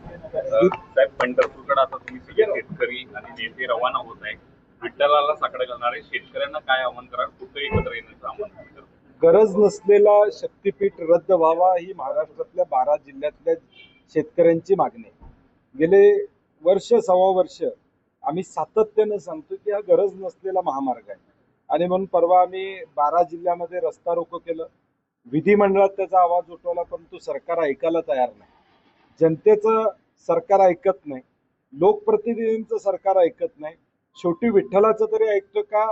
साहेब पंढरपूरकडे आता तुम्ही सगळे शेतकरी आणि नेते रवाना होत आहे विठ्ठलाला साकडे घालणारे शेतकऱ्यांना काय आव्हान करा कुठे एकत्र येण्याचं आव्हान गरज नसलेला शक्तीपीठ रद्द व्हावा ही महाराष्ट्रातल्या बारा जिल्ह्यातल्या शेतकऱ्यांची मागणी गेले वर्ष सव्वा वर्ष आम्ही सातत्यानं सांगतो की हा गरज नसलेला महामार्ग आहे. आणि म्हणून परवा आम्ही बारा जिल्ह्यामध्ये रस्ता रोको केलं. विधिमंडळात त्याचा आवाज उठवला परंतु सरकार ऐकायला तयार नाही. जनतेचं सरकार ऐकत नाही लोकप्रतिनिधींचं सरकार ऐकत नाही. शेवटी विठ्ठलाचं तरी ऐकतो का?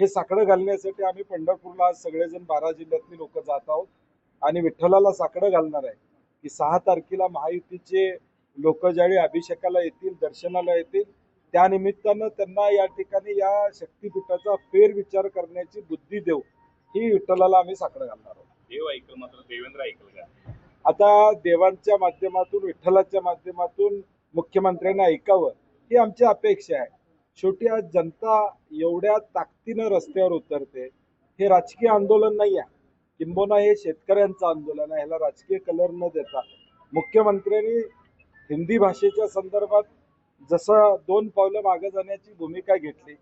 हे साकडं घालण्यासाठी आम्ही पंढरपूरला आज सगळेजण बारा जिल्ह्यातली लोक जात आहोत आणि विठ्ठलाला साकडं घालणार आहे की सहा तारखेला महायुतीचे लोक ज्यावेळी अभिषेकाला येतील दर्शनाला येतील त्यानिमित्तानं त्यांना या ठिकाणी या शक्तीपीठाचा फेरविचार करण्याची बुद्धी देऊ ही विठ्ठलाला आम्ही साकडं घालणार आहोत. देव ऐकलं मात्र देवेंद्र ऐकलं का? आता देवांच्या माध्यमातून विठ्ठलाच्या माध्यमातून मुख्यमंत्र्यांना ऐकावं ही आमची अपेक्षा आहे. शेवटी आज जनता एवढ्या ताकदीनं रस्त्यावर उतरते हे राजकीय आंदोलन नाही आहे किंबोना हे शेतकऱ्यांचं आंदोलन आहे ह्याला राजकीय कलर न देता. मुख्यमंत्र्यांनी हिंदी भाषेच्या संदर्भात जसं दोन पावलं मागे जाण्याची भूमिका घेतली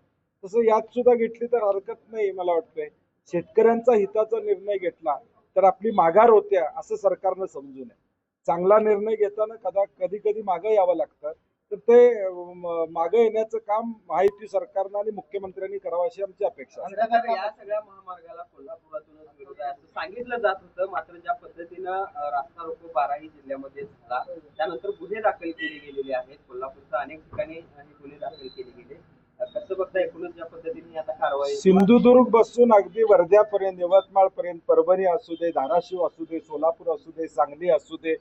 तसं यात सुद्धा घेतली तर हरकत नाही मला वाटतंय. शेतकऱ्यांचा हिताचा निर्णय घेतला तर आपली माघार होत्या असं सरकारनं समजू नये चांगला निर्णय घेताना कदा कधी कधी मागं यावं लागतं. तर ते मागं येण्याचं काम माहिती सरकारनं आणि मुख्यमंत्र्यांनी करावं अशी आमची अपेक्षा या सगळ्या महामार्गाला कोल्हापुरातूनच विरोध आहे असं सांगितलं जात होतं. मात्र ज्या पद्धतीनं रास्ता रोको बाराही जिल्ह्यामध्ये झाला. त्यानंतर गुन्हे दाखल केले गेलेले आहेत. कोल्हापूरचा अनेक ठिकाणी गुन्हे दाखल केले गेले. कसं बघता एकूणच ज्या पद्धतीने आता कारवाई सिंधुदुर्ग बसून अगदी वर्ध्यापर्यंत यवतमाळपर्यंत परभणी असू दे धाराशिव असू दे सोलापूर असू दे सांगली असू दे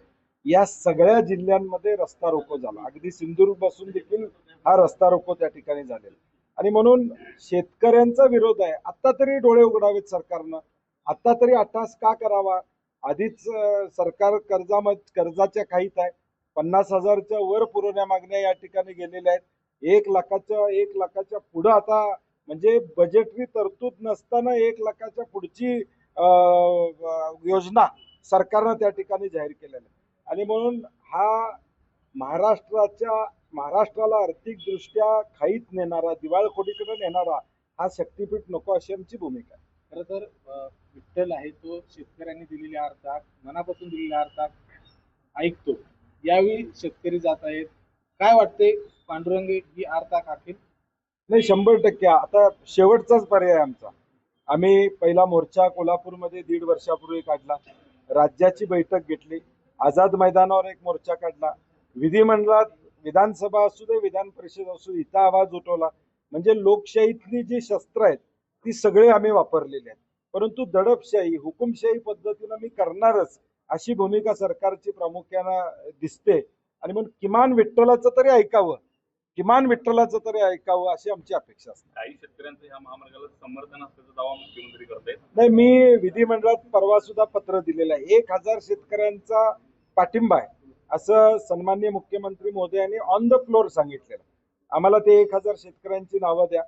या सगळ्या जिल्ह्यांमध्ये रस्ता रोको झाला. अगदी सिंधुदुर्ग बसून देखील हा रस्ता रोको त्या ठिकाणी झालेला. आणि म्हणून शेतकऱ्यांचा विरोध आहे. आता तरी डोळे उघडावेत सरकारनं. आता तरी अट्टास का करावा? आधीच सरकार कर्जामध्ये कर्जाच्या काहीत आहे. पन्नास हजारच्या वर पुरवण्या मागण्या या ठिकाणी गेलेल्या आहेत. एक लाखाच्या एक लाखाच्या पुढं आता म्हणजे बजेटरी तरतूद नसताना एक लाखाच्या पुढची योजना सरकारनं त्या ठिकाणी जाहीर केलेल्या आहे. आणि म्हणून हा महाराष्ट्राच्या महाराष्ट्राला आर्थिकदृष्ट्या खाईत नेणारा दिवाळखोडीकडे नेणारा हा शक्तीपीठ नको अशी आमची भूमिका आहे. खरं तर विठ्ठल आहे तो शेतकऱ्यांनी दिलेल्या अर्थात मनापासून दिलेल्या अर्थात ऐकतो. यावेळी शेतकरी जात आहेत. काय वाटते पांडुरंग ही अर्थात अखेर नाही शंभर टक्के. आता शेवटचाच पर्याय आमचा. आम्ही पहिला मोर्चा कोल्हापूरमध्ये दीड वर्षापूर्वी काढला. राज्याची बैठक घेतली. आझाद मैदानावर एक मोर्चा काढला. विधिमंडळात विधानसभा असू दे विधान परिषद असू दे, इथं आवाज उठवला. म्हणजे लोकशाहीतली जी शस्त्र आहेत ती सगळे आम्ही वापरलेली आहेत. परंतु दडपशाही हुकुमशाही पद्धतीनं मी करणारच अशी भूमिका सरकारची प्रामुख्यानं दिसते. आणि म्हणून किमान विठ्ठलाचं तरी ऐकावं. किमान विठ्ठलाचं तरी ऐकावं अशी आमची अपेक्षा असते. काही शेतकऱ्यांचं ह्या महामार्गाला समर्थन असल्याचा दावा मुख्यमंत्री करतायत. नाही मी विधिमंडळात परवा सुद्धा पत्र दिलेलं आहे. एक हजार शेतकऱ्यांचा पाठिंबा आहे. असं सन्मान्य मुख्यमंत्री मोदयांनी ऑन द फ्लोर सांगितलेलं आम्हाला ते एक हजार शेतकऱ्यांची नावं द्या.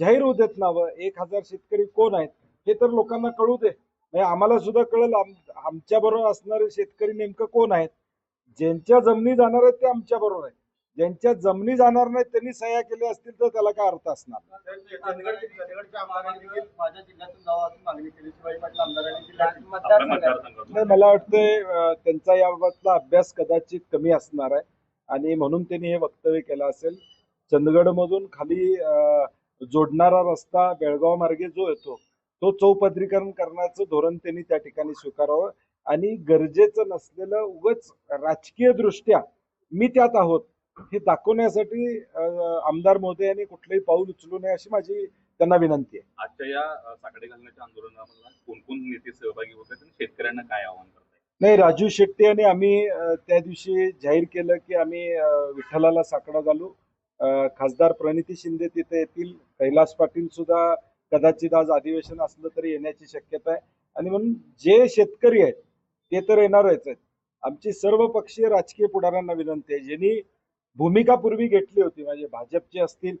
जाहीर होऊ देत नावं. एक हजार शेतकरी कोण आहेत? हे तर लोकांना कळू दे. म्हणजे आम्हाला सुद्धा कळेल आमच्या बरोबर असणारे शेतकरी नेमकं कोण आहेत? ज्यांच्या जमिनी जाणार आहेत ते आमच्या बरोबर आहेत. ज्यांच्या जमिनी जाणार नाहीत त्यांनी सह्या केल्या असतील तर त्याला काय अर्थ असणार? नाही मला वाटतंय त्यांचा याबाबतला अभ्यास कदाचित कमी असणार आहे. आणि म्हणून त्यांनी हे वक्तव्य केलं असेल. चंदगडमधून खाली अं, जोडणारा रस्ता बेळगाव मार्गे जो येतो तो चौपदरीकरण करण्याचं धोरण त्यांनी त्या ठिकाणी स्वीकारावं. आणि गरजेचं नसलेलं उगच राजकीय दृष्ट्या मी त्यात आहोत. हे दाखवण्यासाठी आमदार मोदी यांनी कुठलंही पाऊल उचलू नये अशी माझी त्यांना विनंती आहे. आजच्या या अ, साकडे घालण्याच्या आंदोलनामध्ये कोण कोण नेते सहभागी होत आहेत शेतकऱ्यांना काय आव्हान नाही राजू शेट्टी आणि आम्ही त्या दिवशी जाहीर केलं की आम्ही विठ्ठलाला साकडं घालू. खासदार प्रणिती शिंदे तिथे येतील. कैलास पाटील सुद्धा कदाचित आज अधिवेशन असलं तरी येण्याची शक्यता आहे. आणि म्हणून जे शेतकरी आहेत ते तर येणारच आहेत. आमची सर्व पक्षीय राजकीय पुढाऱ्यांना विनंती आहे. ज्यांनी भूमिका पूर्वी घेतली होती. म्हणजे भाजपचे असतील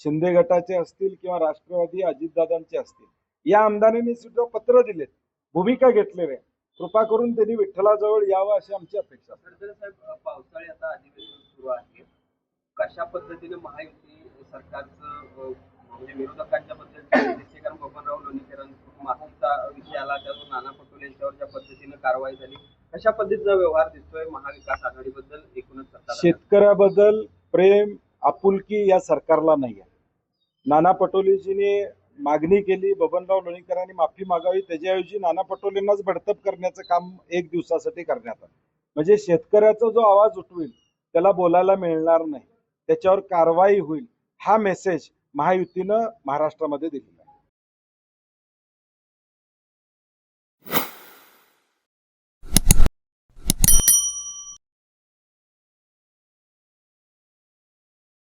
शिंदे गटाचे असतील किंवा राष्ट्रवादी अजितदादांचे असतील. या आमदारांनी सुद्धा पत्र दिलेत. भूमिका घेतलेले आहे कृपा करून त्यांनी विठ्ठलाजवळ यावं अशी आमची अपेक्षा साहेब पावसाळी आता अधिवेशन सुरू आहे. कशा पद्धतीने महायुती सरकारचं म्हणजे विरोधकांच्या बद्दल कारण बबनराव लोणीकरांचा माफीचा विषय आला त्यावर नाना पटोले यांच्यावर ज्या पद्धतीने कारवाई झाली. कशा पद्धतीचा व्यवहार दिसतोय महाविकास आघाडीबद्दल? एकूणच शेतकऱ्याबद्दल प्रेम आपुलकी या सरकारला नाही आहे नाना पटोलेजीने मागणी केली बबनराव लोणीकरांनी माफी मागावी त्याच्याऐवजी नाना पटोलेंनाच बडतप करण्याचं काम एक दिवसासाठी करण्यात आलं. म्हणजे शेतकऱ्याचा जो आवाज उठवेल त्याला बोलायला मिळणार नाही. त्याच्यावर कारवाई होईल हा मेसेज महायुतीनं महाराष्ट्रामध्ये दिली